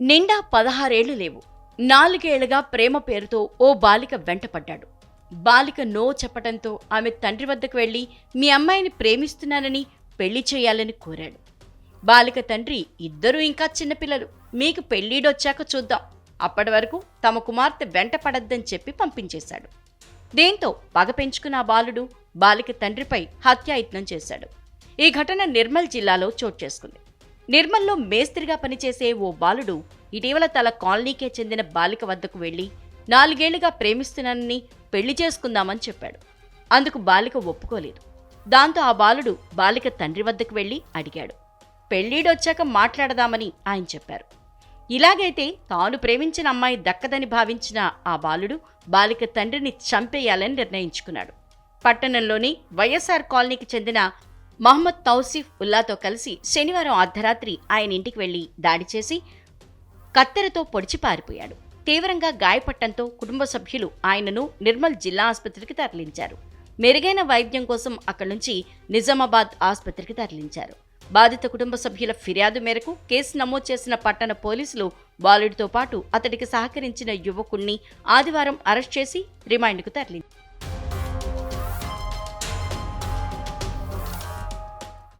నిండా పదహారేళ్ళు లేవు. నాలుగేళ్ళుగా ప్రేమ పేరుతో ఓ బాలిక వెంటపడ్డాడు. బాలిక నో చెప్పడంతో ఆమె తండ్రి వద్దకు వెళ్ళి మీ అమ్మాయిని ప్రేమిస్తున్నానని పెళ్ళి చేయాలని కోరాడు. బాలిక తండ్రి ఇద్దరూ ఇంకా చిన్నపిల్లలు. మీకు పెళ్ళీడొచ్చాక చూద్దాం. అప్పటి వరకు తమ కుమార్తె వెంట పడద్దని చెప్పి పంపించేశాడు. దీంతో పగ పెంచుకున్న బాలుడు బాలిక తండ్రిపై హత్యాయత్నం చేశాడు. ఈ ఘటన నిర్మల్ జిల్లాలో చోటు చేసుకుంది. నిర్మల్లో మేస్త్రిగా పనిచేసే ఓ బాలుడు ఇటీవల తల కాలనీకే చెందిన బాలిక వద్దకు వెళ్ళి నాలుగేళ్ళుగా ప్రేమిస్తున్నానని పెళ్ళి చేసుకుందామని చెప్పాడు. అందుకు బాలిక ఒప్పుకోలేదు. దాంతో ఆ బాలుడు బాలిక తండ్రి వద్దకు వెళ్ళి అడిగాడు. పెళ్ళీడొచ్చాక మాట్లాడదామని ఆయన చెప్పారు. ఇలాగైతే తాను ప్రేమించిన అమ్మాయి దక్కదని భావించిన ఆ బాలుడు బాలిక తండ్రిని చంపేయాలని నిర్ణయించుకున్నాడు. పట్టణంలోని వైఎస్ఆర్ కాలనీకి చెందిన మహమ్మద్ తౌసిఫ్ ఉల్లాతో కలిసి శనివారం అర్ధరాత్రి ఆయన ఇంటికి వెళ్ళి దాడి చేసి కత్తెరతో పొడిచి పారిపోయాడు. తీవ్రంగా గాయపట్టంతో కుటుంబ సభ్యులు ఆయనను నిర్మల్ జిల్లా ఆసుపత్రికి తరలించారు. మెరుగైన వైద్యం కోసం అక్కడి నుంచి నిజామాబాద్ ఆసుపత్రికి తరలించారు. బాధిత కుటుంబ సభ్యుల ఫిర్యాదు మేరకు కేసు నమోదు చేసిన పట్టణ పోలీసులు బాలుడితో పాటు అతడికి సహకరించిన యువకుణ్ణి ఆదివారం అరెస్ట్ చేసి రిమాండ్కు తరలించారు